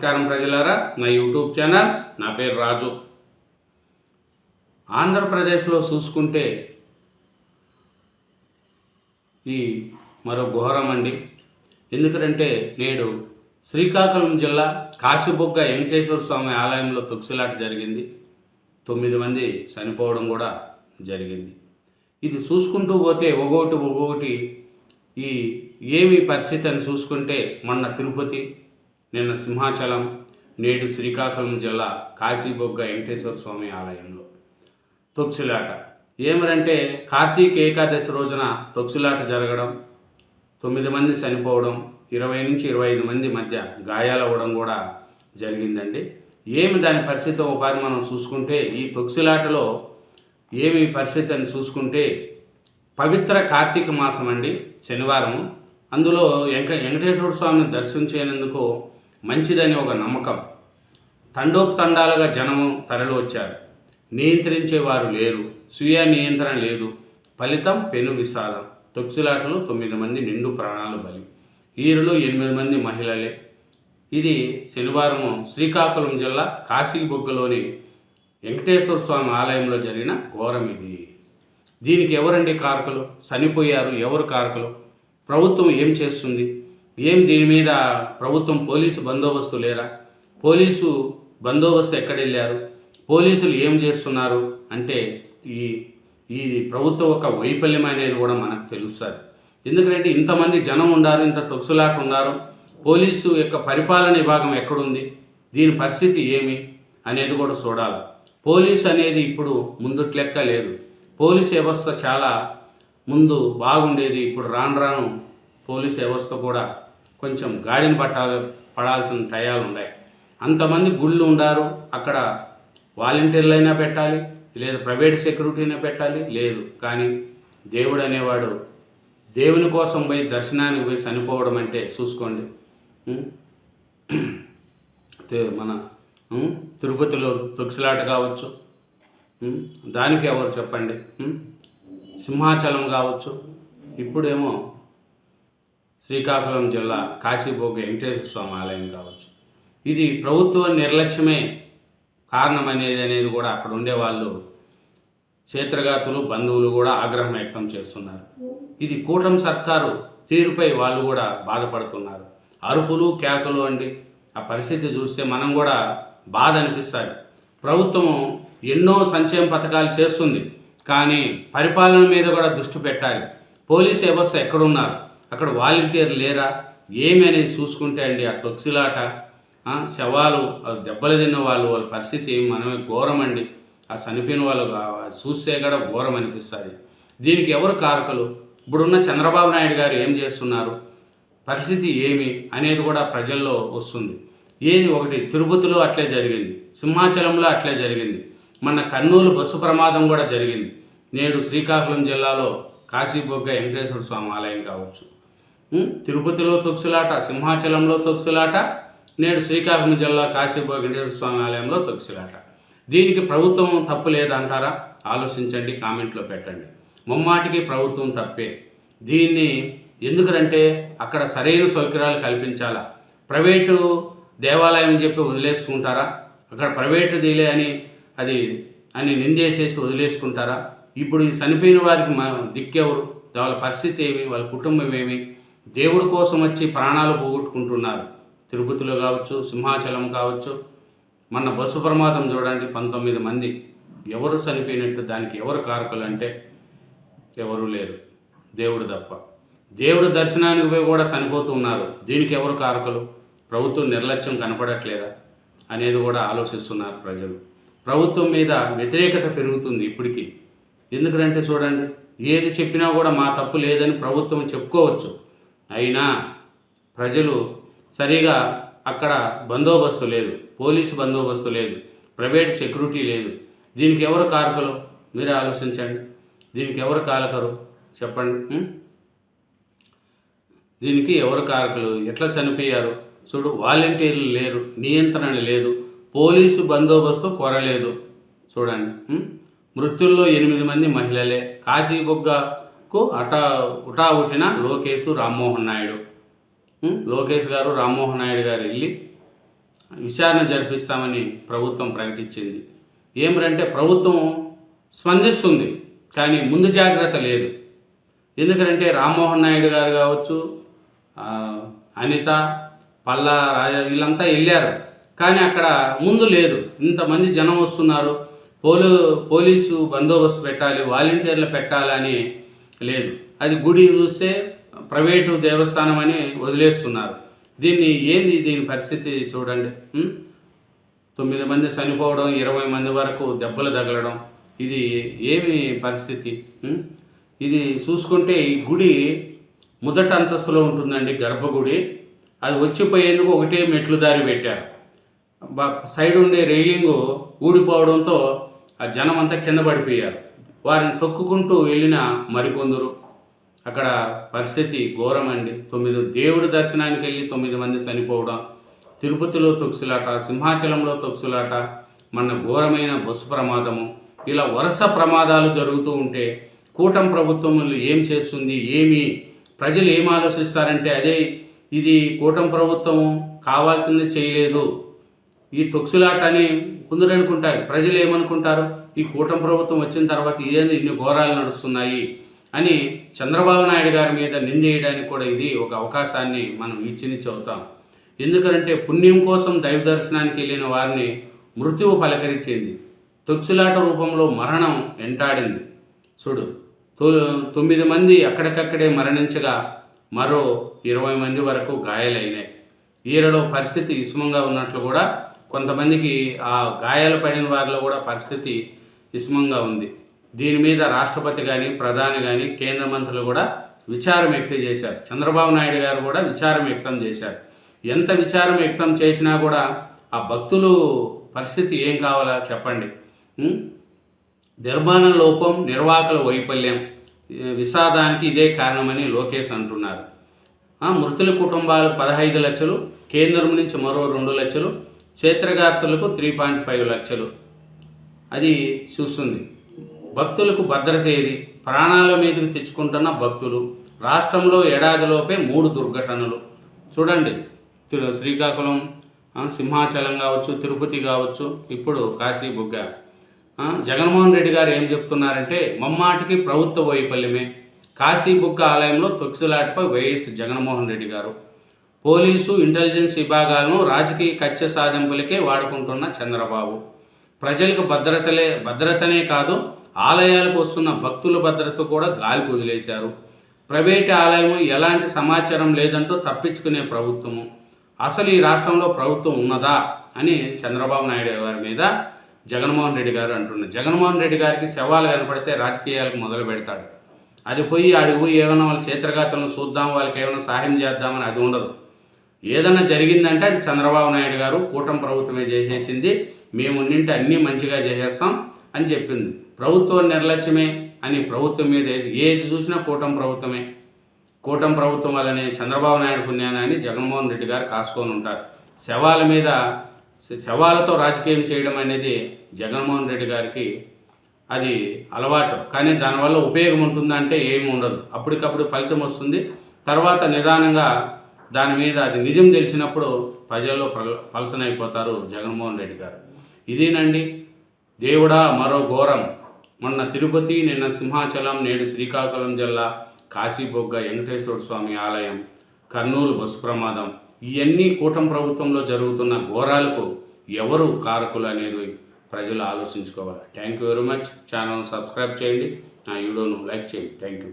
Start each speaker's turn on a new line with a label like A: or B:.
A: నమస్కారం ప్రజలారా. నా యూట్యూబ్ ఛానల్ నా పేరు రాజు. ఆంధ్రప్రదేశ్లో చూసుకుంటే ఈ మరో ఘోరం అండి. ఎందుకంటే నేడు శ్రీకాకుళం జిల్లా కాశీబొగ్గ వెంకటేశ్వర స్వామి ఆలయంలో తొక్సిలాట జరిగింది. తొమ్మిది మంది చనిపోవడం కూడా జరిగింది. ఇది చూసుకుంటూ పోతే ఒక్కొక్కటి ఒక్కొక్కటి ఈ ఏమి పరిస్థితి అని చూసుకుంటే మొన్న తిరుపతి నిన్న సింహాచలం నేడు శ్రీకాకుళం జిల్లా కాశీబొగ్గ వెంకటేశ్వర స్వామి ఆలయంలో. తొక్సులాట. ఏమరంటే కార్తీక ఏకాదశి రోజున తొక్సులాట జరగడం తొమ్మిది మంది చనిపోవడం ఇరవై నుంచి ఇరవై ఐదు మంది మధ్య గాయాలవ్వడం కూడా జరిగిందండి. ఏమి దాని పరిస్థితి ఒకసారి మనం చూసుకుంటే ఈ తొక్సులాటలో ఏమి పరిస్థితి అని చూసుకుంటే పవిత్ర కార్తీక మాసం అండి శనివారం అందులో వెంక వెంకటేశ్వర స్వామిని దర్శించేందుకు మంచిదని ఒక నమ్మకం. తండోపతండాలుగా జనము తరలి వచ్చారు. నియంత్రించేవారు లేరు. స్వీయ నియంత్రణ లేదు. ఫలితం పెను విషాదం తొక్సులాటలు తొమ్మిది మంది నిండు ప్రాణాలు బలి. ఈరులో ఎనిమిది మంది మహిళలే. ఇది శనివారం శ్రీకాకుళం జిల్లా కాశీబొగ్గలోని వెంకటేశ్వర స్వామి ఆలయంలో జరిగిన ఘోరం ఇది. దీనికి ఎవరండి కారకులు? చనిపోయారు ఎవరు కారకులు? ప్రభుత్వం ఏం చేస్తుంది? ఏం దీని మీద ప్రభుత్వం పోలీసు బందోబస్తు లేరా? పోలీసు బందోబస్తు ఎక్కడెళ్ళారు? పోలీసులు ఏం చేస్తున్నారు? అంటే ఈ ఈ ప్రభుత్వం ఒక వైఫల్యం అనేది కూడా మనకు తెలుస్తుంది ఎందుకంటే ఇంతమంది జనం ఉన్నారు ఇంత తొక్సులాట ఉన్నారు పోలీసు యొక్క పరిపాలన విభాగం ఎక్కడుంది? దీని పరిస్థితి ఏమి అనేది కూడా చూడాలి. పోలీస్ అనేది ఇప్పుడు ముందుట్ లెక్క లేదు. పోలీస్ వ్యవస్థ చాలా ముందు బాగుండేది. ఇప్పుడు రాను రాను పోలీసు వ్యవస్థ కూడా కొంచెం గాడిని పట్టాలి పడాల్సిన టయాలు ఉన్నాయి. అంతమంది గుళ్ళు ఉండారు. అక్కడ వాలంటీర్లు అయినా పెట్టాలి లేదా ప్రైవేట్ సెక్యూరిటీనే పెట్టాలి? లేదు. కానీ దేవుడు అనేవాడు దేవుని కోసం పోయి దర్శనానికి పోయి చనిపోవడం అంటే చూసుకోండి. మన తిరుపతిలో తొక్సిలాట కావచ్చు. దానికి ఎవరు చెప్పండి? సింహాచలం కావచ్చు. ఇప్పుడేమో శ్రీకాకుళం జిల్లా కాశీభోగ వెంకటేశ్వర స్వామి ఆలయం కావచ్చు. ఇది ప్రభుత్వ నిర్లక్ష్యమే కారణమనేది అనేది కూడా అక్కడ ఉండే వాళ్ళు క్షేత్రగాతులు బంధువులు కూడా ఆగ్రహం వ్యక్తం చేస్తున్నారు. ఇది కూటమి సర్కారు తీరుపై వాళ్ళు కూడా బాధపడుతున్నారు. అరుపులు కేకలు అండి. ఆ పరిస్థితి చూస్తే మనం కూడా బాధ అనిపిస్తుంది. ప్రభుత్వము ఎన్నో సంక్షేమ పథకాలు చేస్తుంది. కానీ పరిపాలన మీద కూడా దృష్టి పెట్టాలి. పోలీస్ వ్యవస్థ ఎక్కడున్నారు? అక్కడ వాలంటీర్ లేరా? ఏమి అనేది చూసుకుంటే అండి ఆ తొక్సిలాట శవాలు ఆ దెబ్బలు తిన్న వాళ్ళు వాళ్ళ పరిస్థితి మనమే ఘోరమండి. ఆ చనిపోయిన వాళ్ళు చూస్తే కూడా ఘోరం అనిపిస్తుంది. దీనికి ఎవరు కారకులు? ఇప్పుడున్న చంద్రబాబు నాయుడు గారు ఏం చేస్తున్నారు? పరిస్థితి ఏమి అనేది కూడా ప్రజల్లో వస్తుంది. ఏది ఒకటి తిరుపతిలో అట్లే జరిగింది సింహాచలంలో అట్లే జరిగింది మన కర్నూలు బస్సు ప్రమాదం కూడా జరిగింది. నేడు శ్రీకాకుళం జిల్లాలో కాశీబొగ్గ వెంకటేశ్వర స్వామి ఆలయం కావచ్చు. తిరుపతిలో తొక్సులాట సింహాచలంలో తొక్సులాట నేడు శ్రీకాకుళం జిల్లా కాశీబొగ్గ స్వామి ఆలయంలో తొక్సులాట. దీనికి ప్రభుత్వం తప్పు లేదంటారా? ఆలోచించండి కామెంట్లో పెట్టండి. ముమ్మాటికి ప్రభుత్వం తప్పే. దీన్ని ఎందుకంటే అక్కడ సరైన సౌకర్యాలు కల్పించాలా? ప్రైవేటు దేవాలయం చెప్పి వదిలేసుకుంటారా? అక్కడ ప్రైవేటు దీలే అని అది అని నిందేసేసి వదిలేసుకుంటారా? ఇప్పుడు ఈ చనిపోయిన వారికి మా దిక్కెవరు? వాళ్ళ పరిస్థితి ఏమి? వాళ్ళ కుటుంబం ఏమి? దేవుడి కోసం వచ్చి ప్రాణాలు పోగొట్టుకుంటున్నారు. తిరుపతిలో కావచ్చు సింహాచలం కావచ్చు. మన బస్సు ప్రమాదం చూడండి పంతొమ్మిది మంది. ఎవరు చనిపోయినట్టు దానికి ఎవరు కారకులు అంటే ఎవరు లేరు. దేవుడు తప్ప. దేవుడు దర్శనానికి పోయి కూడా చనిపోతూ ఉన్నారు. దీనికి ఎవరు కారకులు? ప్రభుత్వం నిర్లక్ష్యం కనపడట్లేదా? అనేది కూడా ఆలోచిస్తున్నారు ప్రజలు. ప్రభుత్వం మీద వ్యతిరేకత పెరుగుతుంది ఇప్పటికీ. ఎందుకంటే చూడండి ఏది చెప్పినా కూడా మా తప్పు లేదని ప్రభుత్వం చెప్పుకోవచ్చు. అయినా ప్రజలు సరిగా అక్కడ బందోబస్తు లేదు. పోలీసు బందోబస్తు లేదు. ప్రైవేట్ సెక్యూరిటీ లేదు. దీనికి ఎవరు కారకులు? మీరు ఆలోచించండి. దీనికి ఎవరు కారకరు చెప్పండి. దీనికి ఎవరు కారకులు? ఎట్లా చనిపోయారు? చూడు వాలంటీర్లు లేరు. నియంత్రణ లేదు. పోలీసు బందోబస్తు కొరలేదు. చూడండి. ఉం? మృత్యుల్లో ఎనిమిది మంది మహిళలే. కు అట ఉటా ఉటిన లోకేష్ రామ్మోహన్ నాయుడు. లోకేష్ గారు రామ్మోహన్ నాయుడు గారు వెళ్ళి విచారణ జరిపిస్తామని ప్రభుత్వం ప్రకటించింది. ఏమిటంటే ప్రభుత్వం స్పందిస్తుంది కానీ ముందు జాగ్రత్త లేదు. ఎందుకంటే రామ్మోహన్ నాయుడు గారు కావచ్చు అనిత పల్లా రాజా వీళ్ళంతా వెళ్ళారు. కానీ అక్కడ ముందు లేదు. ఇంతమంది జనం వస్తున్నారు. పోలీ పోలీసు బందోబస్తు పెట్టాలి వాలంటీర్లు పెట్టాలని లేదు. అది గుడి చూస్తే ప్రైవేటు దేవస్థానం అని వదిలేస్తున్నారు. దీన్ని ఏంది దీని పరిస్థితి చూడండి. తొమ్మిది మంది చనిపోవడం ఇరవై మంది వరకు దెబ్బలు తగలడం ఇది ఏమి పరిస్థితి? ఇది చూసుకుంటే ఈ గుడి మొదటి అంతస్తులో ఉంటుందండి గర్భగుడి. అది వచ్చిపోయేందుకు ఒకటే మెట్లు దారి పెట్టారు. సైడ్ ఉండే రైలింగ్ ఊడిపోవడంతో ఆ జనం అంతా కింద పడిపోయారు. వారిని తొక్కుకుంటూ వెళ్ళిన మరికొందరు. అక్కడ పరిస్థితి ఘోరమండి. తొమ్మిది దేవుడి దర్శనానికి వెళ్ళి తొమ్మిది మంది చనిపోవడం తిరుపతిలో తొక్సులాట సింహాచలంలో తొక్సులాట మన ఘోరమైన బస్సు ప్రమాదము. ఇలా వరుస ప్రమాదాలు జరుగుతూ ఉంటే కూటం ప్రభుత్వములు ఏం చేస్తుంది ఏమి? ప్రజలు ఏం ఆలోచిస్తారంటే అదే ఇది కూటం ప్రభుత్వము కావాల్సింది చేయలేదు. ఈ తొక్సులాట అని కొందరు అనుకుంటారు ప్రజలు ఏమనుకుంటారు? ఈ కూటమి ప్రభుత్వం వచ్చిన తర్వాత ఇదేంది ఇన్ని ఘోరాలు నడుస్తున్నాయి అని చంద్రబాబు నాయుడు గారి మీద నిందేయడానికి కూడా ఇది ఒక అవకాశాన్ని మనం ఇచ్చిని అవుతాం ఎందుకంటే పుణ్యం కోసం దైవ దర్శనానికి వెళ్ళిన వారిని మృత్యువు పలకరించింది. తొక్సులాట రూపంలో మరణం వెంటాడింది. చూడు తొ- తొమ్మిది మంది అక్కడికక్కడే మరణించగా మరో ఇరవై మంది వరకు గాయాలైనాయి. ఈరలో పరిస్థితి ఇసుమంగా ఉన్నట్లు కూడా కొంతమందికి ఆ గాయాలు పడిన వారిలో కూడా పరిస్థితి ఇసుమంగా ఉంది. దీని మీద రాష్ట్రపతి కానీ ప్రధాని కానీ కేంద్ర మంత్రులు కూడా విచారం వ్యక్తం చేశారు. చంద్రబాబు నాయుడు గారు కూడా విచారం వ్యక్తం చేశారు. ఎంత విచారం వ్యక్తం చేసినా కూడా ఆ భక్తులు పరిస్థితి ఏం కావాలా చెప్పండి. నిర్మాణ లోపం నిర్వాహకుల వైఫల్యం విషాదానికి ఇదే కారణమని లోకేష్ అంటున్నారు. మృతుల కుటుంబాలు పదహైదు లక్షలు కేంద్రం నుంచి మరో రెండు లక్షలు క్షేత్రగాత్రులకు త్రీ పాయింట్ ఫైవ్ లక్షలు. అది చూస్తుంది. భక్తులకు భద్రత ఏది? ప్రాణాల మీదకి తెచ్చుకుంటున్న భక్తులు రాష్ట్రంలో ఏడాదిలోపే మూడు దుర్ఘటనలు. చూడండి. తిరు- శ్రీకాకుళం సింహాచలం కావచ్చు తిరుపతి కావచ్చు ఇప్పుడు కాశీ బుగ్గ జగన్మోహన్ రెడ్డి గారు ఏం చెప్తున్నారంటే మమ్మాటికి ప్రభుత్వ వైఫల్యమే. కాశీ బుగ్గ ఆలయంలో తొక్సులాటపై వైఎస్ జగన్మోహన్ రెడ్డి గారు. పోలీసు ఇంటెలిజెన్స్ విభాగాలను రాజకీయ కక్ష సాధింపులకే వాడుకుంటున్న చంద్రబాబు. ప్రజలకు భద్రతలే భద్రతనే కాదు ఆలయాలకు వస్తున్న భక్తుల భద్రత కూడా గాలికి వదిలేశారు. ప్రైవేట్ ఆలయం ఎలాంటి సమాచారం లేదంటూ తప్పించుకునే ప్రభుత్వము. అసలు ఈ రాష్ట్రంలో ప్రభుత్వం ఉన్నదా అని చంద్రబాబు నాయుడు గారి మీద జగన్మోహన్ రెడ్డి గారు అంటున్నారు. జగన్మోహన్ రెడ్డి గారికి శవాలు కనపడితే రాజకీయాలకు మొదలు పెడతాడు. అది పోయి అడుగు ఏమైనా వాళ్ళ చేతిరగాతలను చూద్దాం వాళ్ళకి ఏమైనా సహాయం చేద్దామని అది ఉండదు. ఏదన్నా జరిగిందంటే అది చంద్రబాబు నాయుడు గారు కూటమి ప్రభుత్వమే చేసేసింది మేము ఉండింటే అన్నీ మంచిగా చేసేస్తాం అని చెప్పింది. ప్రభుత్వం నిర్లక్ష్యమే అని ప్రభుత్వం మీద ఏది చూసినా కూటమి ప్రభుత్వమే. కూటమి ప్రభుత్వం వల్లనే చంద్రబాబు నాయుడు పుణ్యాన అని జగన్మోహన్ రెడ్డి గారు కాసుకొని ఉంటారు. శవాల మీద శవాలతో రాజకీయం చేయడం అనేది జగన్మోహన్ రెడ్డి గారికి అది అలవాటు. కానీ దానివల్ల ఉపయోగం ఉంటుందంటే ఏమి ఉండదు. అప్పటికప్పుడు ఫలితం వస్తుంది. తర్వాత నిదానంగా దాని మీద అది నిజం తెలిసినప్పుడు ప్రజల్లో పల పలసనైపోతారు జగన్మోహన్ రెడ్డి గారు. ఇదేనండి? దేవుడా మరో ఘోరం. మొన్న తిరుపతి నిన్న సింహాచలం నేడు శ్రీకాకుళం జిల్లా కాశీబొగ్గ వెంకటేశ్వర స్వామి ఆలయం కర్నూలు బస్సు ప్రమాదం. ఇవన్నీ కూటమి ప్రభుత్వంలో జరుగుతున్న ఘోరాలకు ఎవరు కారకులు అనేది ప్రజలు ఆలోచించుకోవాలి. Thank you very much. Channel subscribe చేయండి. నా వీడియోను లైక్ చేయండి. Thank you.